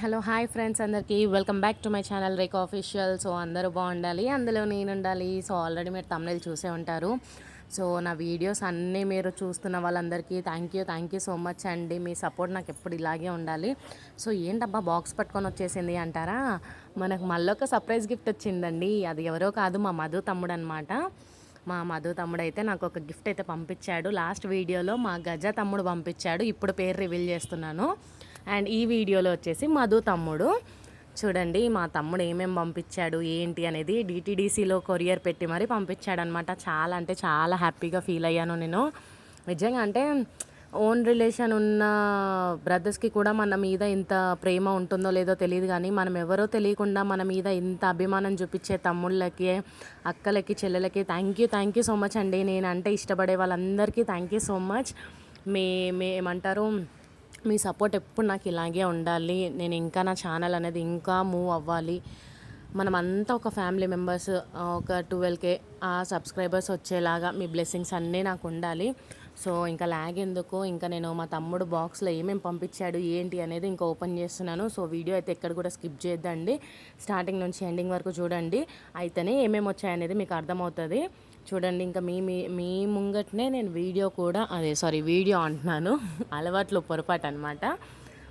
Hello hi friends అందరికీ. Welcome back to my channel rake official so అందరూ బాగుండాలి అందులో నేను ఉండాలి. సో ఆల్రెడీ మీరు తమిళ చూసే ఉంటారు. సో నా వీడియోస్ అన్నీ మీరు చూస్తున్న వాళ్ళందరికీ thank you thank you so much అండి. మీ సపోర్ట్ నాకు ఎప్పుడు ఇలాగే ఉండాలి. సో ఏంటబ్బా బాక్స్ పట్టుకొని వచ్చేసింది అంటారా? మనకు మళ్ళీ ఒక సర్ప్రైజ్ గిఫ్ట్ వచ్చిందండి. అది ఎవరో కాదు మా మధు తమ్ముడు అనమాట మా మధు తమ్ముడు అయితే నాకు ఒక గిఫ్ట్ అయితే పంపించాడు. లాస్ట్ వీడియోలో మా గజ తమ్ముడు పంపించాడు. ఇప్పుడు పేరు రివీల్ చేస్తున్నాను. అండ్ ఈ వీడియోలో వచ్చేసి మధు తమ్ముడు. చూడండి మా తమ్ముడు ఏమేమి పంపించాడు ఏంటి అనేది డిటీడీసీలో కొరియర్ పెట్టి మరీ పంపించాడు అనమాట చాలా అంటే చాలా హ్యాపీగా ఫీల్ అయ్యాను నేను. నిజంగా అంటే ఓన్ రిలేషన్ ఉన్న బ్రదర్స్కి కూడా మన మీద ఇంత ప్రేమ ఉంటుందో లేదో తెలియదు కానీ మనం ఎవరో తెలియకుండా మన మీద ఇంత అభిమానం చూపించే తమ్ముళ్ళకి అక్కలకి చెల్లెలకి thank you thank you so much అండి. నేను అంటే ఇష్టపడే వాళ్ళందరికీ థ్యాంక్ యూ సో మచ్ మే మే ఏమంటారు మీ సపోర్ట్ ఎప్పుడు నాకు ఇలాగే ఉండాలి. నేను ఇంకా నా ఛానల్ అనేది ఇంకా మూవ్ అవ్వాలి. మనం అంతా ఒక ఫ్యామిలీ మెంబర్స్ ఒక ట్వెల్వ్కే ఆ సబ్స్క్రైబర్స్ వచ్చేలాగా మీ బ్లెస్సింగ్స్ అన్నీ నాకు ఉండాలి. సో ఇంకా లాగ్ ఎందుకు? ఇంకా నేను మా తమ్ముడు బాక్స్లో ఏమేమి పంపించాడు ఏంటి అనేది ఇంకా ఓపెన్ చేస్తున్నాను. సో వీడియో అయితే ఎక్కడ కూడా స్కిప్ చేద్దండి స్టార్టింగ్ నుంచి ఎండింగ్ వరకు చూడండి. అయితేనే ఏమేమి వచ్చాయనేది మీకు అర్థమవుతుంది. చూడండి ఇంకా మీ మీ మీ ముంగటనే నేను వీడియో కూడా అదే సారీ వీడియో అంటున్నాను. అలవాట్లు పొరపాటు అనమాట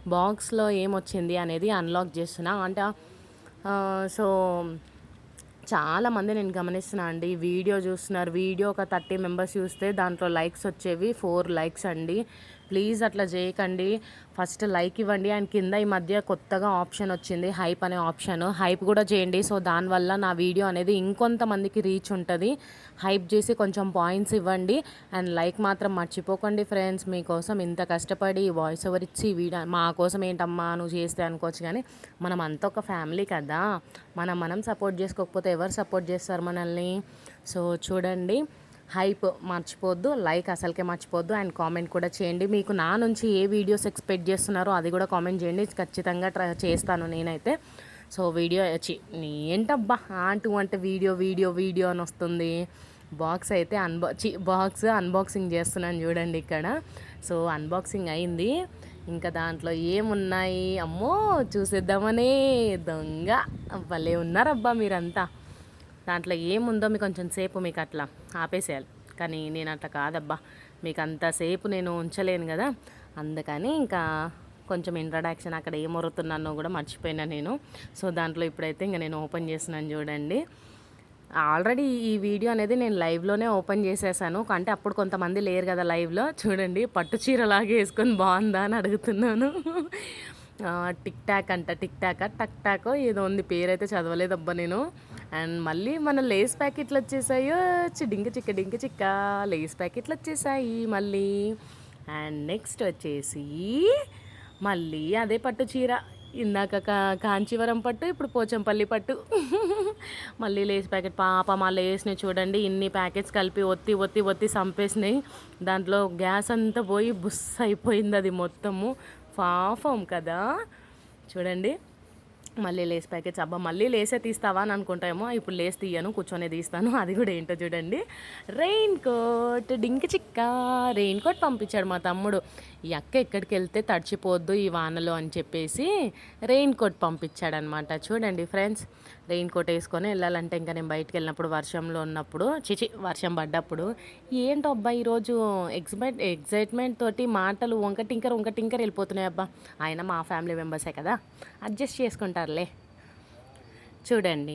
బాక్స్లో ఏమొచ్చింది అనేది అన్లాక్ చేస్తున్నా. అంటే సో చాలామంది నేను గమనిస్తున్నా అండి వీడియో చూస్తున్నారు. వీడియో ఒక థర్టీ మెంబర్స్ చూస్తే దాంట్లో లైక్స్ వచ్చేవి ఫోర్ లైక్స్ అండి. ప్లీజ్ అట్లా చేయకండి. ఫస్ట్ లైక్ ఇవ్వండి. అండ్ కింద ఈ మధ్య కొత్తగా ఆప్షన్ వచ్చింది. హైప్ అనే ఆప్షన్. హైప్ కూడా చేయండి. సో దానివల్ల నా వీడియో అనేది ఇంకొంతమందికి రీచ్ ఉంటుంది. హైప్ చేసి కొంచెం పాయింట్స్ ఇవ్వండి. అండ్ లైక్ మాత్రం మర్చిపోకండి ఫ్రెండ్స్. మీకోసం ఇంత కష్టపడి వాయిస్ ఓవర్ ఇచ్చి వీడియో మా కోసం ఏంటమ్మా నువ్వు చేస్తే అనుకోవచ్చు కానీ మనం అంత ఒక ఫ్యామిలీ కదా. మనం మనం సపోర్ట్ చేసుకోకపోతే ఎవరు సపోర్ట్ చేస్తారు మనల్ని? సో చూడండి. హైప్ మర్చిపోద్దు లైక్ అసలుకే మర్చిపోద్దు. అండ్ కామెంట్ కూడా చేయండి. మీకు నా నుంచి ఏ వీడియోస్ ఎక్స్పెక్ట్ చేస్తున్నారో అది కూడా కామెంట్ చేయండి. ఖచ్చితంగా ట్రై చేస్తాను నేనైతే. సో వీడియో ఏంటబ్బా? ఆంటూ అంటే వీడియో వీడియో వీడియో అని వస్తుంది. బాక్స్ అయితే అన్బా చి బాక్స్ అన్బాక్సింగ్ చేస్తున్నాను చూడండి ఇక్కడ. సో అన్బాక్సింగ్ అయింది. ఇంకా దాంట్లో ఏమున్నాయి? అమ్మో చూసేద్దామనే దొంగ. భలే ఉన్నారబ్బా మీరంతా. దాంట్లో ఏముందో మీకు కొంచెం సేపు మీకు అట్లా ఆపేసేయాలి. కానీ నేను అట్లా కాదబ్బా. మీకు అంతసేపు నేను ఉంచలేను కదా. అందుకని ఇంకా కొంచెం ఇంట్రడక్షన్ అక్కడ ఏమొరుతున్నానో మొరుతున్నానో కూడా మర్చిపోయినా నేను. సో దాంట్లో ఇప్పుడైతే ఇంకా నేను ఓపెన్ చేసినాను చూడండి. ఆల్రెడీ ఈ వీడియో అనేది నేను లైవ్లోనే ఓపెన్ చేసేసాను. అంటే అప్పుడు కొంతమంది లేరు కదా లైవ్లో చూడండి పట్టు చీరలాగే వేసుకొని బాగుందా అని అడుగుతున్నాను. టిక్ టాక్ అంట టిక్ టాక్ టక్ టాక్ ఏదో ఉంది. పేరైతే చదవలేదబ్బా నేను. అండ్ మళ్ళీ మన లేస్ ప్యాకెట్లు వచ్చేసాయో డింక చిక్క డింక చిక్క లేస్ ప్యాకెట్లు వచ్చేసాయి మళ్ళీ. అండ్ నెక్స్ట్ వచ్చేసి మళ్ళీ అదే పట్టు చీర. ఇందాక కా కాంచీవరం పట్టు ఇప్పుడు పోచంపల్లి పట్టు. మళ్ళీ లేస్ ప్యాకెట్ పాప మా లేస్ని చూడండి ఇన్ని ప్యాకెట్స్ కలిపి ఒత్తి ఒత్తి ఒత్తి చంపేసినాయి దాంట్లో గ్యాస్ అంతా పోయి బుస్ అయిపోయింది అది మొత్తము. పాపం కదా. చూడండి. మళ్ళీ లేస్ ప్యాకెట్స్. అబ్బా మళ్ళీ లేసే తీస్తావా అని అనుకుంటామో ఇప్పుడు లేస్ తీయను కూర్చొని తీస్తాను. అది కూడా ఏంటో చూడండి. రెయిన్ కోట్ డింక్ చిక్క రెయిన్ కోట్ పంపించాడు మా తమ్ముడు. ఈ అక్క ఎక్కడికి వెళ్తే తడిచిపోద్దు ఈ వానలో అని చెప్పేసి రెయిన్ కోట్ పంపించాడనమాట. చూడండి ఫ్రెండ్స్ రెయిన్ కోట్ వేసుకొని వెళ్ళాలంటే ఇంకా నేను బయటకు వెళ్ళినప్పుడు వర్షంలో ఉన్నప్పుడు చిచి వర్షం పడ్డప్పుడు ఏంటో అబ్బా ఈరోజు ఎక్సైట్ ఎగ్జైట్మెంట్ తోటి మాటలు వంకటింకర్ వంకటింకర్ వెళ్ళిపోతున్నాయి అబ్బా. ఆయన మా ఫ్యామిలీ మెంబర్సే కదా అడ్జస్ట్ చేసుకుంటారులే. చూడండి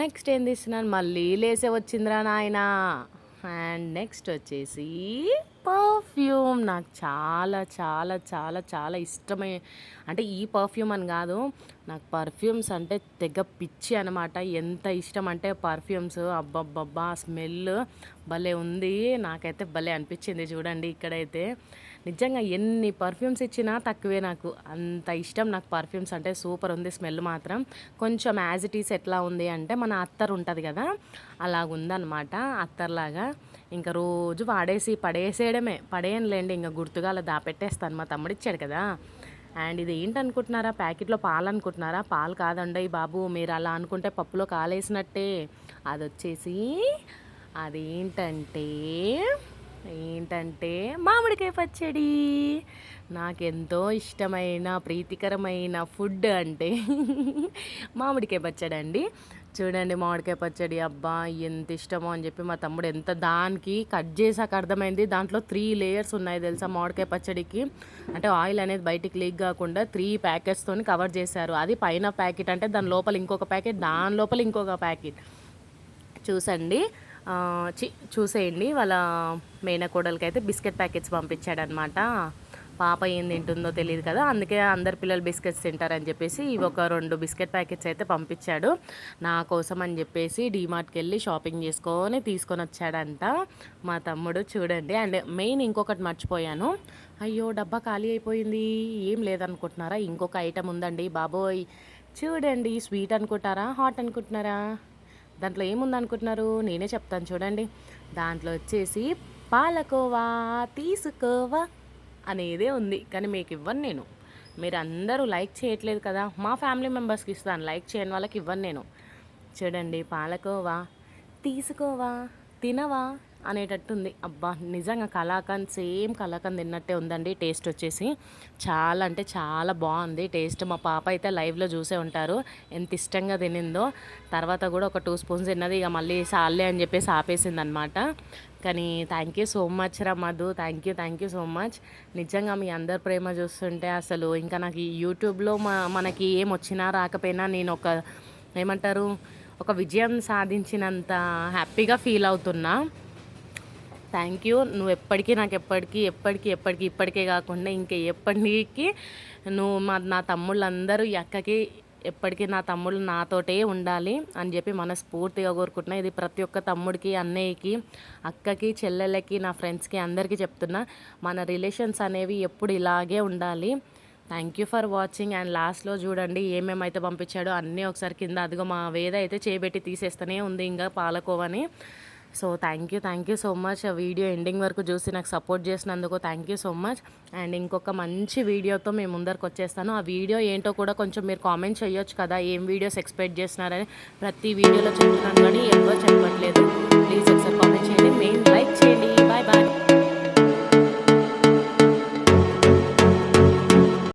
నెక్స్ట్ ఏం తీస్తున్నాను? మళ్ళీ లేసే వచ్చిందిరా నాయన. అండ్ నెక్స్ట్ వచ్చేసి పర్ఫ్యూమ్ నాకు చాలా చాలా చాలా చాలా ఇష్టమే. అంటే ఈ పర్ఫ్యూమ్ అని కాదు నాకు పర్ఫ్యూమ్స్ అంటే తెగ పిచ్చి అనమాట ఎంత ఇష్టం అంటే పర్ఫ్యూమ్స్. అబ్బబ్బబ్బా స్మెల్ భలే ఉంది. నాకైతే భలే అనిపించింది చూడండి ఇక్కడైతే. నిజంగా ఎన్ని పర్ఫ్యూమ్స్ ఇచ్చినా తక్కువే నాకు. అంత ఇష్టం నాకు పర్ఫ్యూమ్స్ అంటే సూపర్ ఉంది స్మెల్ మాత్రం. కొంచెం యాజ్ ఇట్ ఈస్ ఎట్లా ఉంది అంటే మన అత్తర్ ఉంటుంది కదా అలాగుందనమాట అత్తర్లాగా. ఇంకా రోజు వాడేసి పడేసేయడమే. పడేయనులేండి ఇంకా గుర్తుగా అలా దాపెట్టేస్తాను. మా తమ్ముడు ఇచ్చాడు కదా. అండ్ ఇది ఏంటనుకుంటున్నారా? ప్యాకెట్లో పాలు అనుకుంటున్నారా పాలు కాదండి బాబు మీరు అలా అనుకుంటే పప్పులో కాలేసినట్టే. అది వచ్చేసి అదేంటంటే ఏంటంటే మామిడికాయ పచ్చడి. నాకెంతో ఇష్టమైన ప్రీతికరమైన ఫుడ్ అంటే మామిడికాయ పచ్చడి అండి చూడండి మామిడికాయ పచ్చడి అబ్బా ఎంత ఇష్టమో అని చెప్పి మా తమ్ముడు ఎంత దానికి కట్ చేసాక అర్థమైంది. దాంట్లో త్రీ లేయర్స్ ఉన్నాయి తెలుసా మామిడికాయ పచ్చడికి. అంటే ఆయిల్ అనేది బయటికి లీక్ కాకుండా త్రీ ప్యాకెట్స్తో కవర్ చేశారు. అది పైన ప్యాకెట్ అంటే దాని లోపల ఇంకొక ప్యాకెట్ దాని లోపల ఇంకొక ప్యాకెట్ చూసండి. చి చూసేయండి. వాళ్ళ మేనకోడలకి అయితే బిస్కెట్ ప్యాకెట్స్ పంపించాడనమాట. పాప ఏం తింటుందో తెలియదు కదా అందుకే అందరు పిల్లలు బిస్కెట్స్ తింటారని చెప్పేసి ఇవి ఒక రెండు బిస్కెట్ ప్యాకెట్స్ అయితే పంపించాడు. నా కోసం అని చెప్పేసి డీమార్ట్కి వెళ్ళి షాపింగ్ చేసుకొని తీసుకొని వచ్చాడంట మా తమ్ముడు చూడండి. అండ్ మెయిన్ ఇంకొకటి మర్చిపోయాను. అయ్యో డబ్బా ఖాళీ అయిపోయింది. ఏం లేదనుకుంటున్నారా? ఇంకొక ఐటమ్ ఉందండి. బాబోయ్. చూడండి స్వీట్ అనుకుంటారా హాట్ అనుకుంటున్నారా? దాంట్లో ఏముంది అనుకుంటున్నారు నేనే చెప్తాను చూడండి. దాంట్లో వచ్చేసి పాలకోవా తీసుకోవా. అనేదే ఉంది. కానీ మీకు ఇవ్వను నేను. మీరు అందరూ లైక్ చేయట్లేదు కదా. మా ఫ్యామిలీ మెంబర్స్కి ఇస్తాను. లైక్ చేయని వాళ్ళకి ఇవ్వను నేను. చూడండి పాలకోవా తీసుకోవా తినవా? అనేటట్టుంది. అబ్బా నిజంగా కలాకండ్ సేమ్ కలాకండ్ తిన్నట్టే ఉందండి. టేస్ట్ వచ్చేసి చాలా అంటే చాలా బాగుంది. టేస్ట్ మా పాప అయితే లైవ్లో చూసే ఉంటారు. ఎంత ఇష్టంగా తినిందో. తర్వాత కూడా ఒక టూ స్పూన్స్ తిన్నది. ఇక మళ్ళీ సాల్లే అని చెప్పేసి ఆపేసింది అనమాట కానీ థ్యాంక్ యూ సో మచ్ రా Madhu. Thank you thank you so much నిజంగా మీ అందరి ప్రేమ చూస్తుంటే అసలు ఇంకా నాకు ఈ యూట్యూబ్లో మా మనకి ఏం వచ్చినా రాకపోయినా నేను ఒక ఏమంటారు? ఒక విజయం సాధించినంత హ్యాపీగా ఫీల్ అవుతున్నా. Thank you. నువ్వు ఎప్పటికీ నాకు ఎప్పటికీ ఎప్పటికీ ఎప్పటికీ ఇప్పటికే కాకుండా ఇంకా ఎప్పటికీ నువ్వు మా నా తమ్ముళ్ళందరూ ఈ అక్కకి ఎప్పటికీ నా తమ్ముళ్ళు నాతోటే ఉండాలి అని చెప్పి మనస్ఫూర్తిగా కోరుకుంటున్నా. ఇది ప్రతి ఒక్క తమ్ముడికి అన్నయ్యకి అక్కకి చెల్లెలకి నా ఫ్రెండ్స్కి అందరికీ చెప్తున్నా. మన రిలేషన్స్ అనేవి ఎప్పుడు ఇలాగే ఉండాలి. Thank you for watching. And లాస్ట్లో చూడండి ఏమేమైతే పంపించాడో అన్నీ ఒకసారి కింద అదిగో మా వేద అయితే చేపెట్టి తీసేస్తూనే ఉంది ఇంకా పాలకోవని. So thank you thank you so much video ending వరకు చూసి నాకు సపోర్ట్ చేసినందుకు thank you so much and ఇంకొక మంచి వీడియోతో మేము ముందరకు వచ్చేస్తాను. ఆ వీడియో ఏంటో కూడా కొంచెం మీరు కామెంట్ చేయొచ్చు కదా ఏం వీడియోస్ ఎక్స్పెక్ట్ చేస్తున్నారని. ప్రతి వీడియోలో చెప్తున్నాను కానీ ఎవరు చెప్పట్లేదు. ప్లీజ్ ఒకసారి కామెంట్ చేయండి. మెయిన్ లైక్ చేయండి. Bye bye